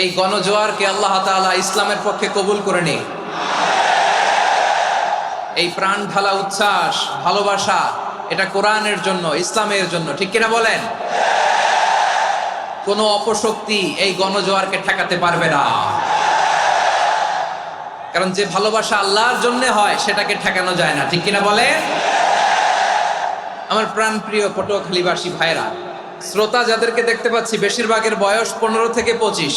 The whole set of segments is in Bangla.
এই গণজোয়ারকে আল্লাহ তাআলা ইসলামের পক্ষে কবুল করে নিক। এই প্রাণ ঢালা উচ্ছ্বাস, ভালোবাসা, এটা কোরআনের জন্য, ইসলামের জন্য, ঠিক কিনা বলেন? কোনো অপশক্তি এই গণজোয়ারকে ঠেকাতে পারবে না। কারণ যে ভালোবাসা আল্লাহর জন্য হয়, সেটাকে ঠেকানো যায় না, ঠিক কিনা বলেন? আমার প্রাণ প্রিয় পটুয়াখালীবাসী ভাইরা শ্রোতা যাদেরকে দেখতে পাচ্ছি, বেশিরভাগের বয়স পনেরো থেকে পঁচিশ।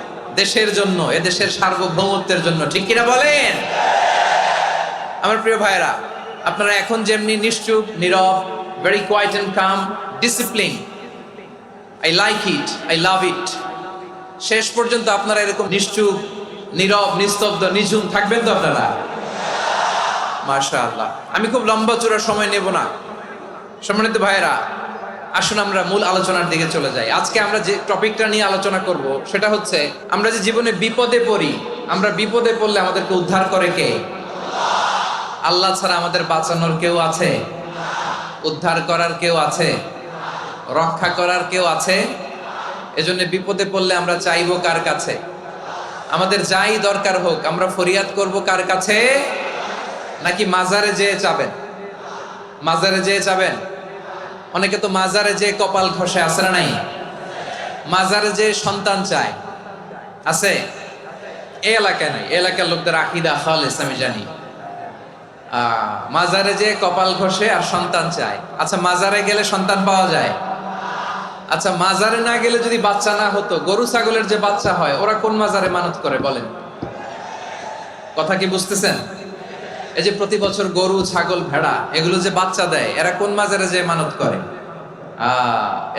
দেশের জন্য এ দেশের সার্বভৌমত্বের জন্য, ঠিক কিনা বলেন? আমার প্রিয় ভাইরা আপনারা এখন যেমনি নিশ্চুপ, নীরব very quiet and calm discipline I like it I love it শেষ পর্যন্ত আপনারা এরকম নিশ্চুপ, নীরব, নিস্তব্ধ, নিঝুম থাকবেন তো আপনারা? আল্লাহ আমি খুব লম্বা চূড়া সময় নেব না। সম্মানিত ভাইয়েরা আসুন আমরা মূল আলোচনার দিকে চলে যাই। আজকে আমরা যে টপিকটা নিয়ে আলোচনা করব, সেটা হচ্ছে আমরা যে জীবনে বিপদে পড়ি, আমরা বিপদে পড়লে আমাদেরকে উদ্ধার করে কে? আল্লাহ ছাড়া আমাদের বাঁচানোর কেউ আছে? উদ্ধার করার কেউ আছে? রক্ষা করার কেউ আছে? এজন্য বিপদে পড়লে আমরা চাইব কার কাছে? আমাদের যাই দরকার হোক, আমরা ফরিয়াদ করব কার কাছে? নাকি মাজারে যেয়ে চাবেন? মাজারে যেয়ে চাবেন? অনেকে তো মাজারে যে কপাল ঘষে, আছে না নাই? মাজারে যে সন্তান চায়, আছে? এই এলাকায় নাই। এলাকার লোকদের আকিদা খালেস আমি জানি। মাজারে যে কপাল ঘষে আর সন্তান চায়। আচ্ছা মাজারে গেলে সন্তান পাওয়া যায়? আচ্ছা মাজারে না গেলে যদি বাচ্চা না হতো, গরু ছাগলের যে বাচ্চা হয়, ওরা কোন মাজারে মানত করে, বলেন? কথা কি বুঝতেছেন? এই যে প্রতি বছর গরু, ছাগল, ভেড়া, এগুলো যে বাচ্চা দেয়, এরা কোন মাজারে যে মানত করে?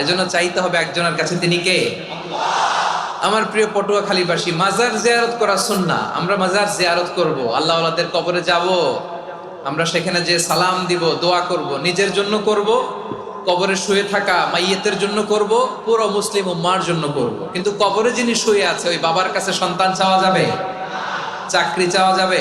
এজন্য চাইতে হবে একজনের কাছে, তিনি কে? আমার প্রিয় পটুয়াখালীবাসী, মাজার জিয়ারত করা সুন্না আমরা মাজার জিয়ারত করব, আল্লাহ আল্লাহদের কবরে যাব, আমরা সেখানে যে সালাম দিব, দোয়া করব, নিজের জন্য করব, কবরে শুয়ে থাকা মাইয়েতের জন্য করব, পুরো মুসলিম উম্মার জন্য করব। কিন্তু কবরে যিনি শুয়ে আছে, ওই বাবার কাছে সন্তান চাওয়া যাবে? চাকরি চাওয়া যাবে?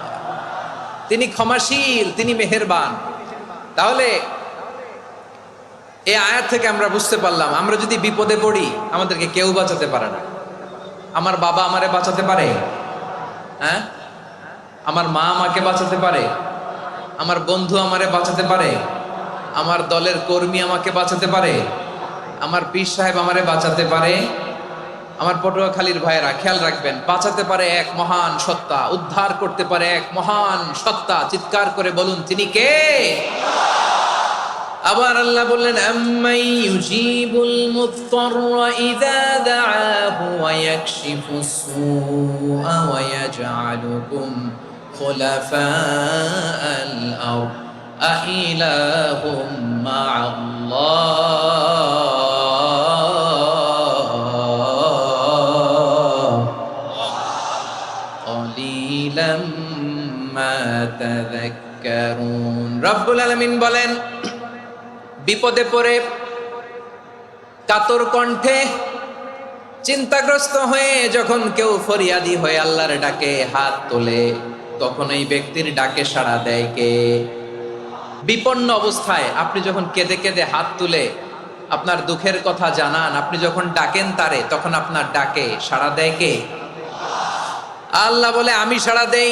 তিনি ক্ষমাশীল, তিনি মেহেরবান। তাহলে এই আয়াত থেকে আমরা বুঝতে পারলাম, আমরা যদি বিপদে পড়ি, আমাদেরকে কেউ বাঁচাতে পারে না। আমার বাবা আমারে বাঁচাতে পারে? হ্যাঁ? আমার মা আমাকে বাঁচাতে পারে? আমার বন্ধু আমারে বাঁচাতে পারে? আমার দলের কর্মী আমাকে বাঁচাতে পারে? আমার পীর সাহেব আমারে বাঁচাতে পারে? আমার পটুয়াখালীর ভাইয়েরা, খেয়াল রাখবেন, বাঁচাতে পারে এক মহান সত্তা, উদ্ধার করতে পারে এক মহান সত্তা। চিৎকার করে বলুন, তিনি কে? আবার আল্লাহ বললেন, আম্মাই ইউজিবুল তাযাক্কারুন রব্বুল আলামিন বলেন, বিপদে পড়ে কাতর কণ্ঠে চিন্তাগ্রস্ত হয়ে যখন কেউ ফরিয়াদি হয়ে আল্লাহর ডাকে হাত তোলে, তখন এই ব্যক্তির ডাকে সাড়া দেয় কে? বিপন্ন অবস্থায় আপনি যখন কেঁদে কেঁদে হাত তুলে আপনার দুঃখের কথা জানান, আপনি যখন ডাকেন তারে, তখন আপনার ডাকে সাড়া দেয় কে? আল্লাহ বলে, আমি সাড়া দেই।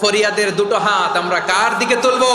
ফরিয়াদের দুটো হাত আমরা কার দিকে তুলবো?